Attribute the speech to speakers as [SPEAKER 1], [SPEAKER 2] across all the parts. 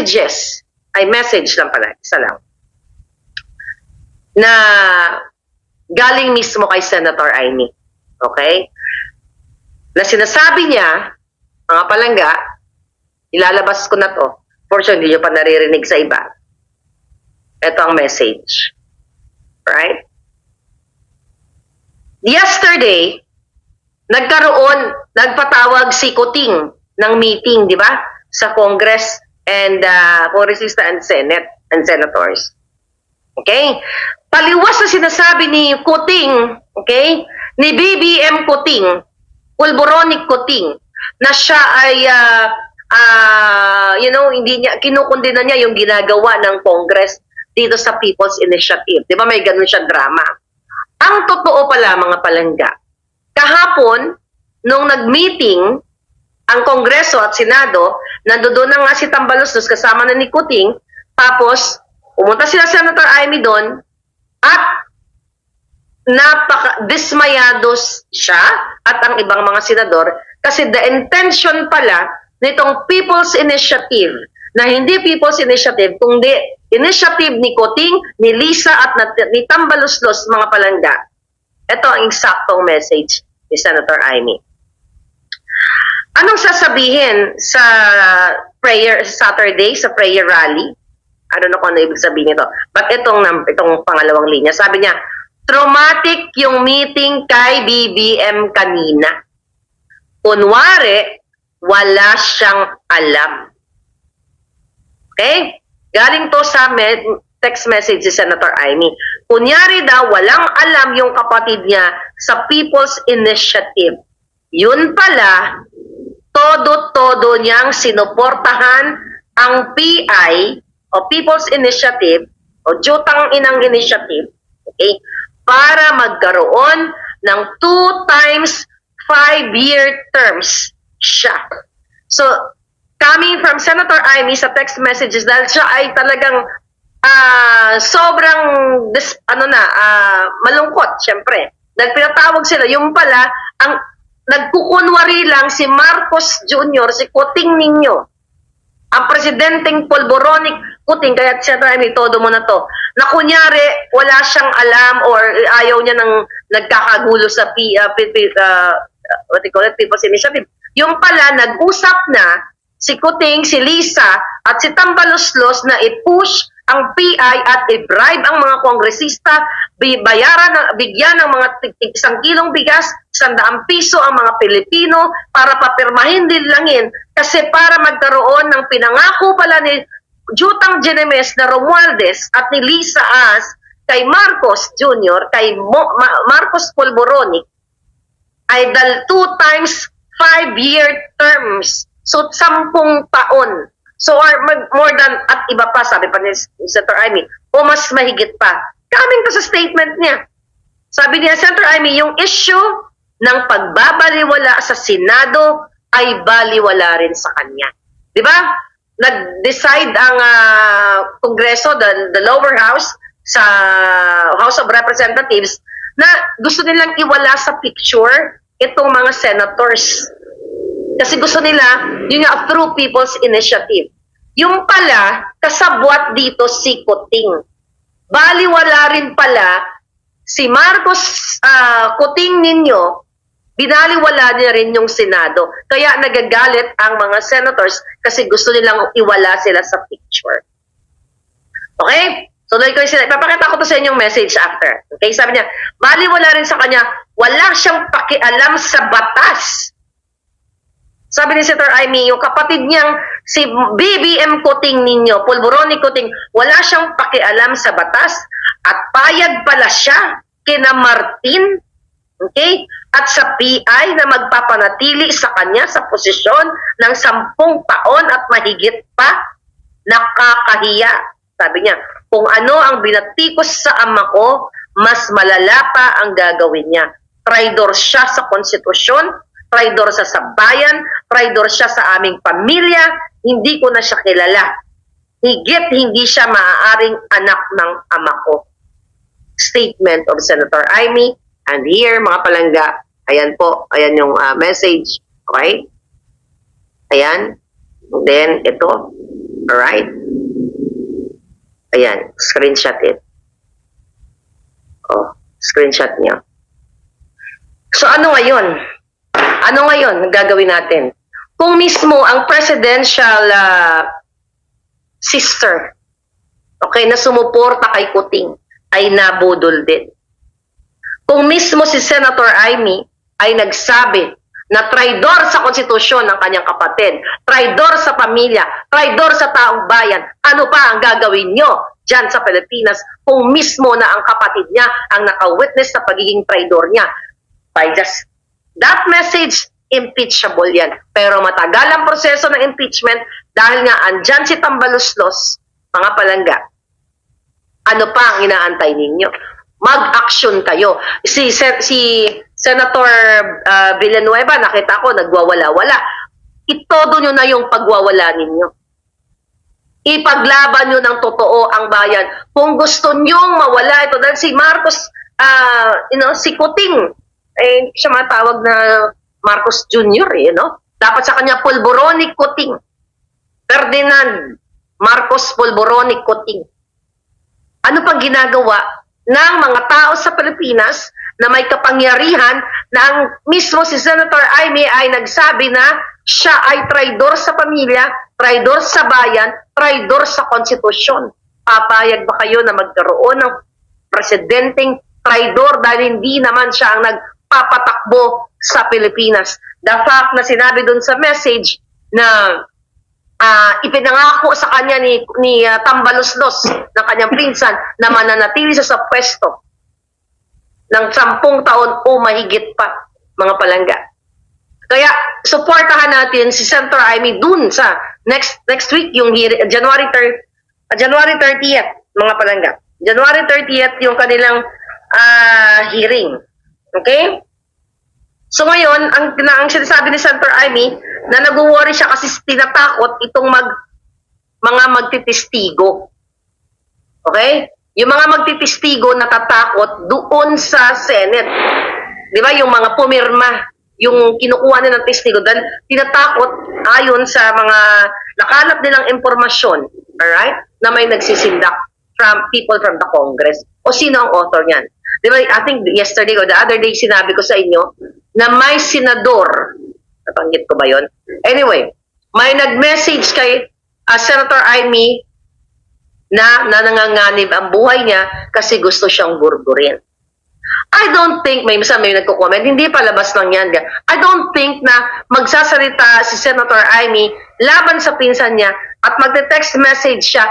[SPEAKER 1] messages, ay message lang pala, isa lang, na galing mismo kay Senator Amy. Okay? Na sinasabi niya, mga palangga, ilalabas ko na to. For sure, hindi nyo pa naririnig sa iba. Ito ang message. Right? Yesterday, nagkaroon, nagpatawag si Kuting ng meeting, di ba? Sa Congress and uh, Congressista and Senate and Senators. Okay? Paliwas na sinasabi ni Kuting, okay? Ni BBM Kuting, Pulboronic Kuting, na siya ay, ah, ah, you know, hindi niya, kinukundina niya yung ginagawa ng Congress dito sa People's Initiative. Di ba may ganun siya drama? Ang totoo pala, mga palangga, kahapon, nung nag-meeting, ang Kongreso at Senado, nandoon na nga si Tambaluslos kasama na ni Kuting, tapos pumunta sila Senator Amy doon at napaka-dismayados siya at ang ibang mga senador kasi the intention pala nitong People's Initiative na hindi People's Initiative kundi initiative ni Kuting, ni Lisa at ni Tambaluslos mga palangga. Ito ang eksaktong message ni Senator Amy. Anong sasabihin sa prayer Saturday, sa prayer rally? I don't know kung ano ibig sabihin nito. But itong, itong pangalawang linya, sabi niya, traumatic yung meeting kay BBM kanina. Kunwari, wala siyang alam. Okay? Galing to sa me- text message si Senator Amy. Kunyari daw, walang alam yung kapatid niya sa People's Initiative. Yun pala, todo-todo niyang sinuportahan ang PI o People's Initiative o Jutang Inang Initiative okay, para magkaroon ng two times five-year terms siya. So, coming from Senator Amy sa text messages dahil siya ay talagang ah, sobrang dis, ano na ah, malungkot syempre. Dahil pinatawag sila yung pala ang nagkukunwari lang si Marcos Jr. si Kuting Ninyo ang presidenteng polboronic Putin, kaya siya may todo mo na to, na kunyari, wala siyang alam or ayaw niya ng nagkakagulo sa P, uh, P, P- uh, what do you call it, People's Initiative. Yung pala, nag-usap na si Kuting, si Lisa, at si Tambaluslos na i-push ang PI at i-bribe ang mga kongresista, bi- bayaran, ng- bigyan ng mga isang kilong bigas, sandaang piso ang mga Pilipino para papirmahin din langin kasi para magkaroon ng pinangako pala ni Jutang Genemes na Romualdez at ni Lisa As kay Marcos Jr., kay Mo- Ma- Marcos Polboronic, ay dal two times five-year terms. So, sampung taon. So, or more than, at iba pa, sabi pa ni Senator Amy, o mas mahigit pa. Coming to sa statement niya. Sabi niya, Senator Amy, yung issue ng pagbabaliwala sa Senado ay baliwala rin sa kanya. Di ba? Nag-decide ang ah, Kongreso, the, the lower house, sa House of Representatives, na gusto nilang iwala sa picture itong mga senators. Kasi gusto nila, yun nga, through People's Initiative. Yung pala, kasabwat dito si Kuting. Baliwala rin pala si Marcos ah, Kuting ninyo, binaliwala niya rin yung Senado. Kaya nagagalit ang mga senators kasi gusto nilang iwala sila sa picture. Okay? So, ko sila, ipapakita ko to sa inyong message after. Okay? Sabi niya, baliwala rin sa kanya, wala siyang pakialam sa batas. Sabi ni Senator Amy, yung kapatid niyang si BBM Kuting ninyo, Pulboroni Kuting, wala siyang pakialam sa batas at payag pala siya kina Martin, okay? At sa PI na magpapanatili sa kanya sa posisyon ng sampung taon at mahigit pa, nakakahiya. Sabi niya, kung ano ang binatikos sa ama ko, mas malala pa ang gagawin niya. Traidor siya sa konstitusyon, traidor sa sambayan, traidor siya sa aming pamilya, hindi ko na siya kilala. Higit hindi siya maaaring anak ng ama ko. Statement of Senator Amy. And here, mga palangga, ayan po, ayan yung ah, message. Okay? Ayan. Then, ito. Alright? Ayan, screenshot it. Oh, screenshot niya. So ano ngayon? Ano ngayon ang gagawin natin? Kung mismo ang presidential ah, sister, okay, na sumuporta kay Kuting, ay nabudol din. Kung mismo si Senator Amy ay nagsabi na traidor sa konstitusyon ng kanyang kapatid, traidor sa pamilya, traidor sa taong bayan, ano pa ang gagawin nyo dyan sa Pilipinas kung mismo na ang kapatid niya ang naka-witness sa pagiging traidor niya? By just that message, impeachable yan. Pero matagal ang proseso ng impeachment dahil nga andyan si Tambaluslos, mga palangga. Ano pa ang inaantay ninyo? Mag-action kayo. Si, si Senator uh, Villanueva, nakita ko, nagwawala-wala. Itodo nyo na yung pagwawala ninyo. Ipaglaban nyo ng totoo ang bayan. Kung gusto nyong mawala ito, dahil si Marcos, ah, you know, si Kuting, eh, siya matawag na Marcos Jr., eh, know? Dapat sa kanya Pulboronic Kuting. Ferdinand Marcos Pulboronic Kuting. Ano pang ginagawa ng mga tao sa Pilipinas na may kapangyarihan na ang mismo si Senator Aimee ay nagsabi na siya ay traidor sa pamilya, traidor sa bayan, traidor sa konstitusyon. Papayag ba kayo na magkaroon ng presidenteng traidor dahil hindi naman siya ang nagpapatakbo sa Pilipinas? The fact na sinabi dun sa message na ah ipinangako sa kanya ni ni ah, Tambaloslos ng kanyang pinsan na mananatili sa pwesto ng sampung taon o mahigit pa mga palangga. Kaya suportahan natin si Senator Amy dun sa next next week yung January 3 January 30th mga palangga. January 30th yung kanilang ah, hearing. Okay? So ngayon, ang, na, ang sinasabi ni Senator Amy, na nag-worry siya kasi tinatakot itong mag, mga magtitistigo. Okay? Yung mga magtitistigo natatakot doon sa Senate. Di ba? Yung mga pumirma, yung kinukuha nila ng testigo dahil tinatakot ayon sa mga nakalap nilang impormasyon, alright, na may nagsisindak from people from the Congress. O sino ang author niyan? Di ba, I think yesterday or the other day sinabi ko sa inyo na may senador, nabanggit ko ba yon? Anyway, may nag-message kay ah, Senator Amy na, na ang buhay niya kasi gusto siyang burburin. I don't think, may isa may nagko-comment, hindi palabas lang yan. I don't think na magsasalita si Senator Amy laban sa pinsan niya at magte-text message siya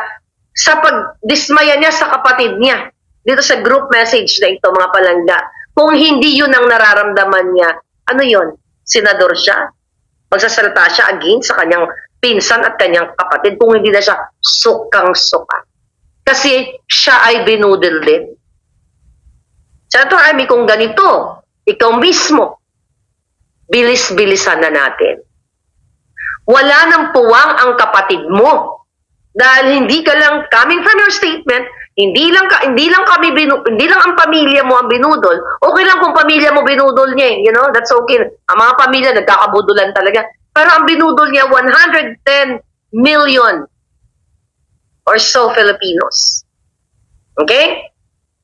[SPEAKER 1] sa pagdismaya niya sa kapatid niya dito sa group message na ito, mga palangga. Kung hindi yun ang nararamdaman niya, ano yun? Senador siya? Magsasalita siya against sa kanyang pinsan at kanyang kapatid kung hindi na siya sukang-suka. Kasi siya ay binudel din. Senator Amy, kung ganito, ikaw mismo, bilis-bilisan na natin. Wala nang puwang ang kapatid mo. Dahil hindi ka lang, coming from your statement, hindi lang ka, hindi lang kami binu, hindi lang ang pamilya mo ang binudol. Okay lang kung pamilya mo binudol niya, eh, you know, that's okay. Ang mga pamilya nagkakabudulan talaga. Pero ang binudol niya 110 million or so Filipinos. Okay?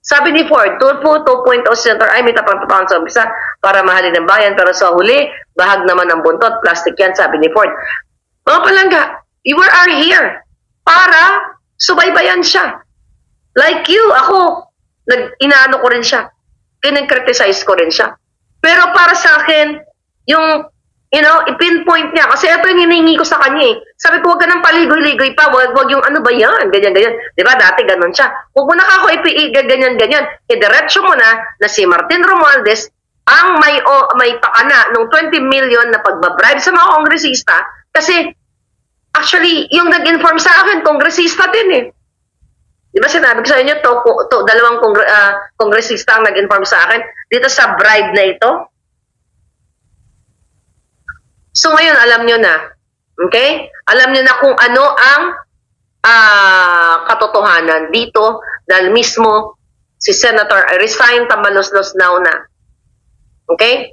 [SPEAKER 1] Sabi ni Ford, Tulpo 2.0 Center ay may tapang tapang sa umpisa para mahalin ng bayan pero sa huli, bahag naman ng buntot, plastic yan, sabi ni Ford. Mga palangga, you are here para subaybayan siya. Like you, ako, nag inaano ko rin siya. Kinag-criticize ko rin siya. Pero para sa akin, yung, you know, i-pinpoint niya. Kasi ito yung hinihingi ko sa kanya eh. Sabi ko, huwag ka nang paligoy-ligoy pa. Huwag, huwag yung ano ba yan? Ganyan, ganyan. Di ba? Dati ganun siya. Huwag mo na kako ipi ganyan, ganyan. Idiretso mo na na si Martin Romualdez ang may o, may pakana ng 20 million na pagbabribe sa mga kongresista kasi actually yung nag-inform sa akin kongresista din eh. Di ba sinabi ko sa inyo, to, to, dalawang kongre, ah, kongresista ang nag-inform sa akin dito sa bribe na ito. So ngayon, alam nyo na. Okay? Alam nyo na kung ano ang ah, katotohanan dito dahil mismo si Senator resign Tamalos-Los now na. Okay?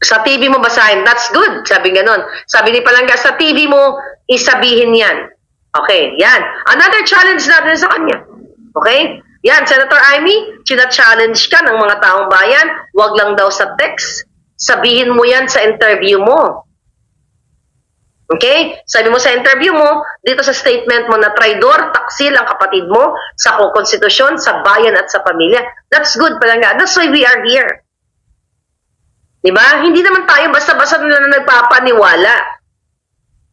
[SPEAKER 1] Sa TV mo basahin, that's good. Sabi ganon. Sabi ni Palangga, sa TV mo, isabihin yan. Okay, yan. Another challenge natin sa kanya. Okay? Yan, Senator Amy, china-challenge ka ng mga taong bayan, wag lang daw sa text. Sabihin mo yan sa interview mo. Okay? Sabi mo sa interview mo, dito sa statement mo na traidor, taksil ang kapatid mo sa konstitusyon, sa bayan at sa pamilya. That's good palangga. That's why we are here. Di ba? Hindi naman tayo basta-basta na nagpapaniwala.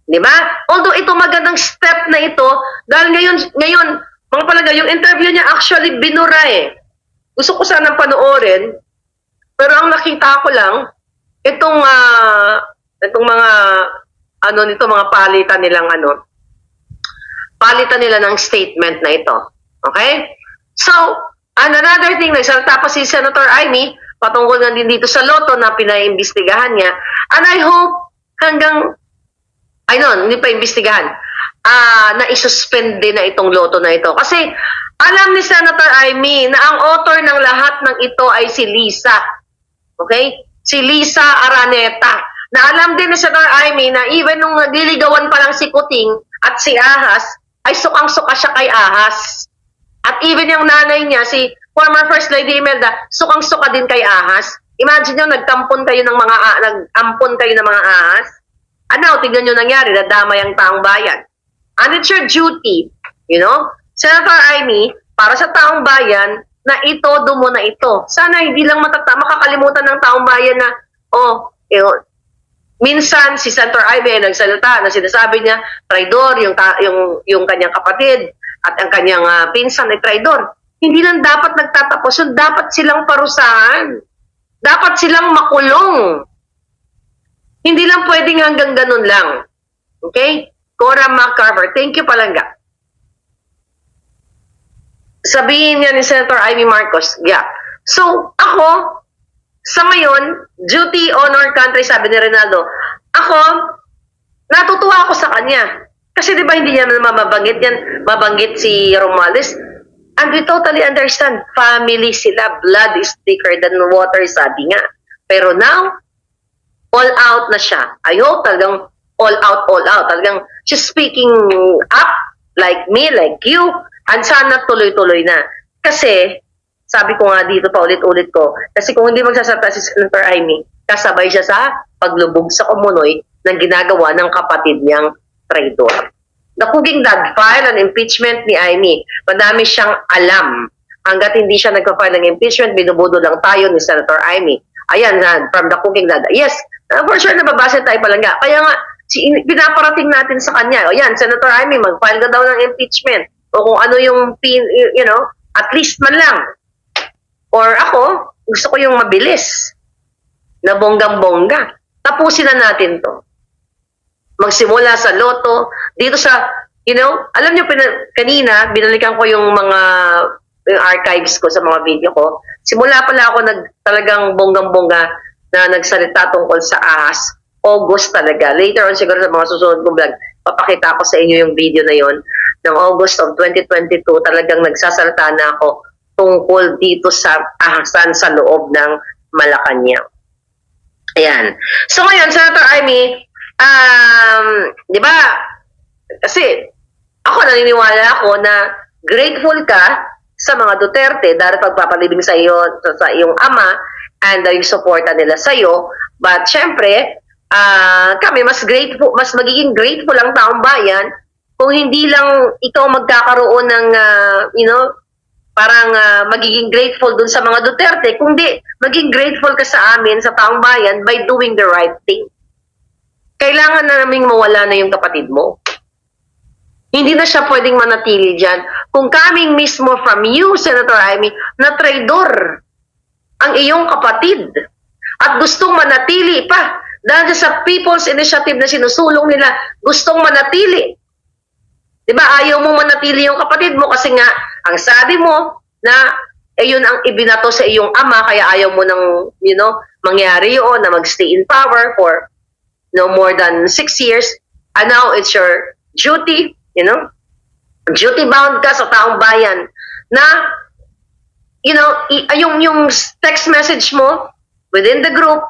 [SPEAKER 1] Di ba? Although ito magandang step na ito, dahil ngayon, ngayon, mga palaga, yung interview niya actually binura eh. Gusto ko sanang panoorin, pero ang nakita ko lang, itong, ah, itong mga, ano nito, mga palitan nilang ano, palitan nila ng statement na ito. Okay? So, and another thing, nagsalita pa si Senator Amy, patungkol nga din dito sa loto na pinaimbestigahan niya. And I hope hanggang, ay no, hindi pa imbestigahan, ah na isuspend din na itong loto na ito. Kasi alam ni Senator Amy na ang author ng lahat ng ito ay si Lisa. Okay? Si Lisa Araneta. Na alam din ni Senator Amy na even nung nagliligawan pa lang si Kuting at si Ahas, ay sukang-suka siya kay Ahas. At even yung nanay niya, si former First Lady Imelda, sukang-suka din kay Ahas. Imagine nyo, nagtampon kayo ng mga, ah, nag-ampon kayo ng mga Ahas. Ano, tignan nyo nangyari, nadamay ang taong bayan. And it's your duty, you know, Senator Amy, para sa taong bayan, na ito, dumo na ito. Sana hindi lang matata makakalimutan ng taong bayan na, oh, yun, minsan si Senator Ivy ay nagsalita na sinasabi niya traidor yung yung yung kanyang kapatid at ang kanyang ah, pinsan ay traidor. Hindi lang dapat nagtatapos yun, dapat silang parusahan. Dapat silang makulong. Hindi lang pwedeng hanggang ganun lang. Okay? Cora McCarver. Thank you, Palangga. Sabihin niya ni Senator Ivy Marcos, yeah. So, ako, sa ngayon, duty, honor, country, sabi ni Ronaldo, ako, natutuwa ako sa kanya. Kasi di ba hindi niya naman mabanggit yan, mabanggit si Romales. And we totally understand, family sila, blood is thicker than water, sabi nga. Pero now, all out na siya. I talagang all out, all out. Talagang she's speaking up like me, like you, and sana tuloy-tuloy na. Kasi, sabi ko nga dito pa ulit-ulit ko, kasi kung hindi magsasalita si Senator Amy, kasabay siya sa paglubog sa kumunoy ng ginagawa ng kapatid niyang traidor. The Cooking Dad file an impeachment ni Amy. Madami siyang alam. Hanggat hindi siya nagpa-file ng impeachment, binubudo lang tayo ni Senator Amy. Ayan, from the Cooking Dad. Yes, uh, for sure nababasa tayo pala nga. Kaya nga, si, pinaparating natin sa kanya. O yan, Senator Amy, mag-file ka daw ng impeachment. O kung ano yung, pin, you know, at least man lang. Or ako, gusto ko yung mabilis. Na bonggang-bongga. Tapusin na natin to magsimula sa loto, dito sa, you know, alam niyo, pina, kanina, binalikan ko yung mga yung archives ko sa mga video ko. Simula pala ako nag, talagang bonggang-bongga na nagsalita tungkol sa ahas. August talaga. Later on siguro sa mga susunod kong vlog, papakita ko sa inyo yung video na yon ng August of 2022 talagang nagsasalita na ako tungkol dito sa ahasan sa loob ng Malacanang. Ayan. So ngayon, Senator Amy, um, di ba, kasi ako naniniwala ako na grateful ka sa mga Duterte dahil pagpapalibing sa iyo sa, sa iyong ama and uh, yung suporta nila sa iyo. But syempre, ah, kami mas grateful, mas magiging grateful ang taong bayan kung hindi lang ikaw magkakaroon ng ah, you know, parang ah, magiging grateful dun sa mga Duterte, kundi maging grateful ka sa amin, sa taong bayan, by doing the right thing kailangan na naming mawala na yung kapatid mo. Hindi na siya pwedeng manatili dyan. Kung kaming mismo from you, Senator Amy, na traidor ang iyong kapatid at gustong manatili pa dahil sa People's Initiative na sinusulong nila, gustong manatili. Di ba? Ayaw mo manatili yung kapatid mo kasi nga, ang sabi mo na eh yun ang ibinato sa iyong ama kaya ayaw mo nang, you know, mangyari yun na magstay in power for no more than six years, and now it's your duty, you know, duty bound ka sa taong bayan na, you know, i- yung, yung text message mo within the group,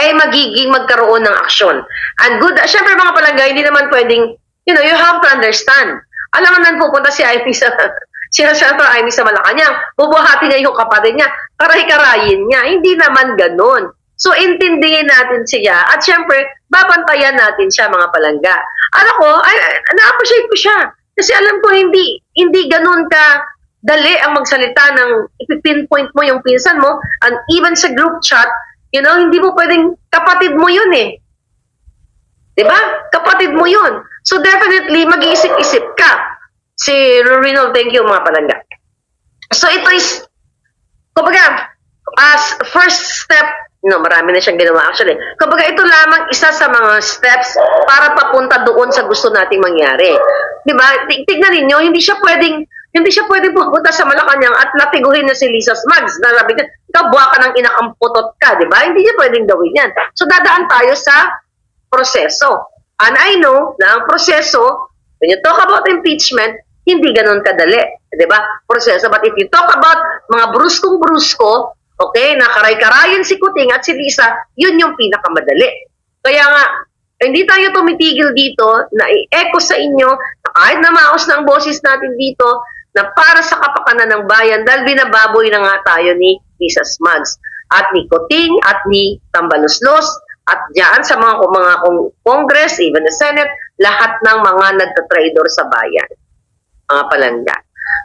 [SPEAKER 1] ay magiging magkaroon ng aksyon. And good, syempre mga palangga, hindi naman pwedeng, you know, you have to understand. Alam naman pupunta si Ivy sa, si Senator Ivy sa Malacanang, bubuhati niya yung kapatid niya, karay-karayin niya. Hindi naman ganun. So, intindihin natin siya. At syempre, babantayan natin siya, mga palangga. Ay, ay- na-appreciate ko siya. Kasi alam ko, hindi, hindi ganun ka dali ang magsalita ng ipipinpoint mo yung pinsan mo. And even sa group chat, you know, hindi mo pwedeng kapatid mo yun eh. 'Di ba? Kapatid mo 'yun. So definitely mag-iisip-isip ka. Si Rino, thank you mga palangga. So ito is kumbaga as first step, no, marami na siyang ginawa actually. Kumbaga ito lamang isa sa mga steps para papunta doon sa gusto nating mangyari. 'Di ba? Tig- Tignan ninyo, hindi siya pwedeng hindi siya pwedeng pupunta sa Malacanang at latiguhin na si Lisa Smugs. Narabi niya, ikaw ka ng inakamputot ka, di ba? Hindi niya pwedeng gawin yan. So dadaan tayo sa proseso. And I know na ang proseso, when you talk about impeachment, hindi ganun kadali. Di ba? Proseso. But if you talk about mga bruskong-brusko, okay, nakaray-karayan si Kuting at si Lisa, yun yung pinakamadali. Kaya nga, hindi tayo tumitigil dito na i-echo sa inyo na kahit na maos na ang boses natin dito na para sa kapakanan ng bayan dahil binababoy na nga tayo ni Lisa Smugs at ni Kuting at ni Tambaloslos at diyan sa mga mga Congress, even the Senate, lahat ng mga nagtatrader sa bayan. Mga palangga.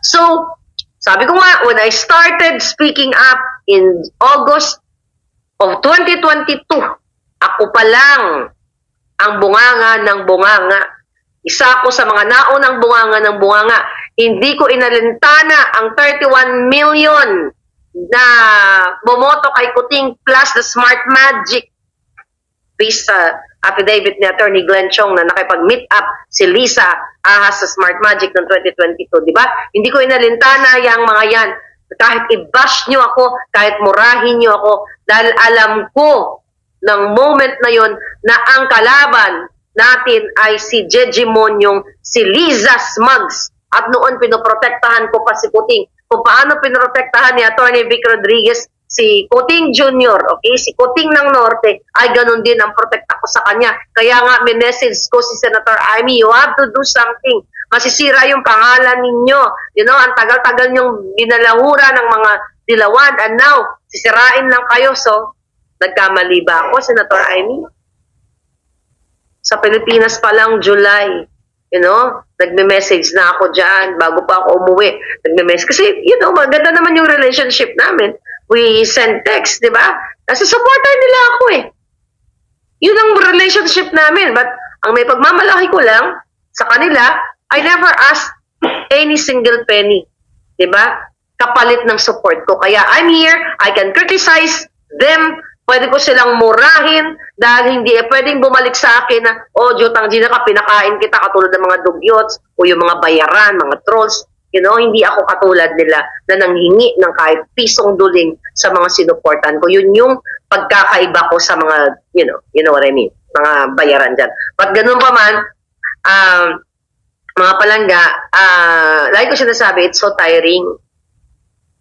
[SPEAKER 1] So, sabi ko nga, when I started speaking up in August of 2022, ako pa lang ang bunganga ng bunganga. Isa ako sa mga naunang bunganga ng bunganga. Hindi ko inalintana ang 31 million na bumoto kay Kuting plus the smart magic based sa affidavit ni Attorney Glenn Chong na nakipag-meet up si Lisa ahas sa Smart Magic ng 2022, di ba? Hindi ko inalintana yung mga yan. Kahit i-bash nyo ako, kahit murahin nyo ako, dahil alam ko ng moment na yon na ang kalaban natin ay si Jejimon si Liza Smugs. At noon pinoprotektahan ko pa si Kuting. Kung paano pinoprotektahan ni Attorney Vic Rodriguez si Kuting Jr., okay, si Kuting ng Norte, ay ganun din ang protekta ko sa kanya. Kaya nga, may message ko si Senator Amy, you have to do something. Masisira yung pangalan ninyo. You know, ang tagal-tagal niyong binalahura ng mga dilawan. And now, sisirain lang kayo. So, nagkamali ba ako, Senator Amy? Sa Pilipinas pa lang, July. You know, nagme-message na ako dyan bago pa ako umuwi. Nagme-message. Kasi, you know, maganda naman yung relationship namin. We send text, di ba? Nasa supporter nila ako eh. Yun ang relationship namin. But, ang may pagmamalaki ko lang sa kanila, I never asked any single penny. Di ba? Kapalit ng support ko. Kaya I'm here, I can criticize them, pwede ko silang murahin dahil hindi eh, pwedeng bumalik sa akin na, oh, Jotang Gina ka, pinakain kita katulad ng mga dugyots o yung mga bayaran, mga trolls. You know, hindi ako katulad nila na nanghingi ng kahit pisong duling sa mga sinuportan ko. Yun yung pagkakaiba ko sa mga, you know, you know what I mean, mga bayaran dyan. But ganun pa man, um, mga palangga, ah, like ko sinasabi, it's so tiring.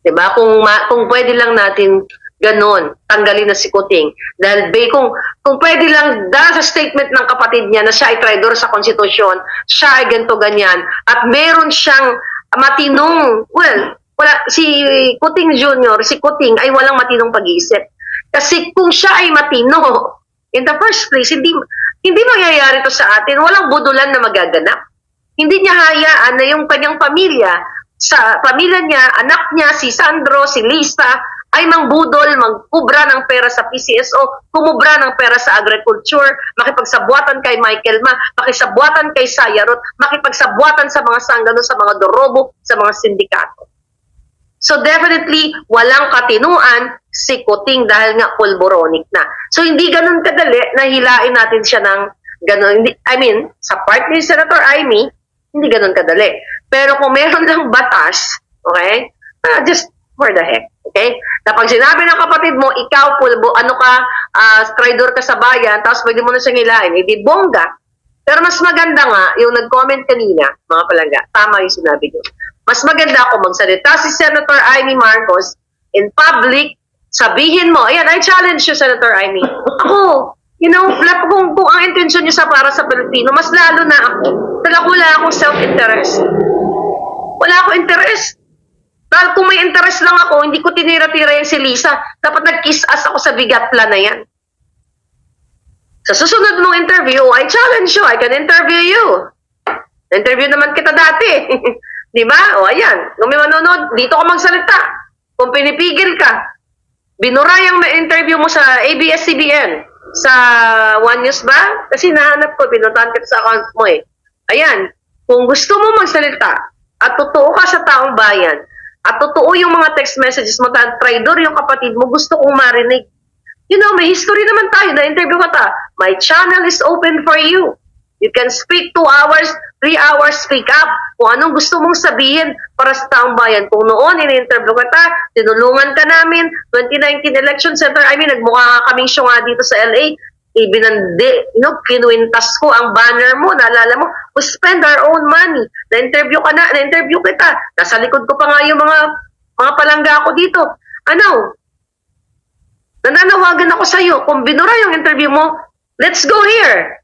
[SPEAKER 1] 'Di ba? Kung ma- kung pwede lang natin ganun, tanggalin na si Kuting. Dahil be, kung, kung pwede lang dahil sa statement ng kapatid niya na siya ay traidor sa konstitusyon, siya ay ganito ganyan, at meron siyang matinong, well, wala, si Kuting Jr., si Kuting ay walang matinong pag-iisip. Kasi kung siya ay matino, in the first place, hindi, hindi mangyayari to sa atin. Walang budulan na magaganap. Hindi niya hayaan na yung kanyang pamilya, sa pamilya niya, anak niya, si Sandro, si Lisa, ay mangbudol, magkubra ng pera sa PCSO, kumubra ng pera sa agriculture, makipagsabuatan kay Michael Ma, makisabwatan kay Sayarot, makipagsabuatan sa mga sanggano, sa mga dorobo, sa mga sindikato. So definitely, walang katinuan si Kuting dahil nga pulboronic na. So hindi ganun kadali na hilain natin siya ng ganun. Hindi, I mean, sa part ni Senator Amy, hindi ganun kadali. Pero kung meron lang batas, okay, ah, just for the heck, okay? Na pag sinabi ng kapatid mo, ikaw, pulbo, ano ka, ah, traidor ka sa bayan, tapos pwede mo na siyang hilain, hindi bongga. Pero mas maganda nga, yung nag-comment kanina, mga palangga, tama yung sinabi niyo. Mas maganda ako magsalita si Senator Amy Marcos in public sabihin mo, ayan, I challenge you, Senator Amy. Ako, you know, kung, kung ang intensyon niyo sa para sa Pilipino, mas lalo na ako. Talaga wala akong self-interest. Wala akong interest. Dahil kung may interest lang ako, hindi ko tinira-tira yan si Lisa. Dapat nag-kiss ass ako sa bigatla na yan. Sa susunod mong interview, I challenge you. I can interview you. Interview naman kita dati. Di ba? O ayan. Kung may manonood, dito ka magsalita. Kung pinipigil ka, binura yung interview mo sa ABS-CBN. Sa One News ba? Kasi nahanap ko, pinuntahan kita sa account mo eh. Ayan. Kung gusto mo magsalita at totoo ka sa taong bayan, at totoo yung mga text messages mo, traidor yung kapatid mo, gusto kong marinig. You know, may history naman tayo na interview ka ta. My channel is open for you. You can speak two hours, three hours, speak up. Kung anong gusto mong sabihin para sa taong bayan. Kung noon, in-interview ka ta, tinulungan ka namin, 2019 election center, I mean, nagmukha ka kaming siya nga dito sa LA, ibinandi, know, kinuwintas ko ang banner mo, naalala mo, we spend our own money. Na-interview ka na, na-interview kita. Nasa likod ko pa nga yung mga, mga palangga ko dito. Ano? Nananawagan ako sa'yo, kung binura yung interview mo, let's go here.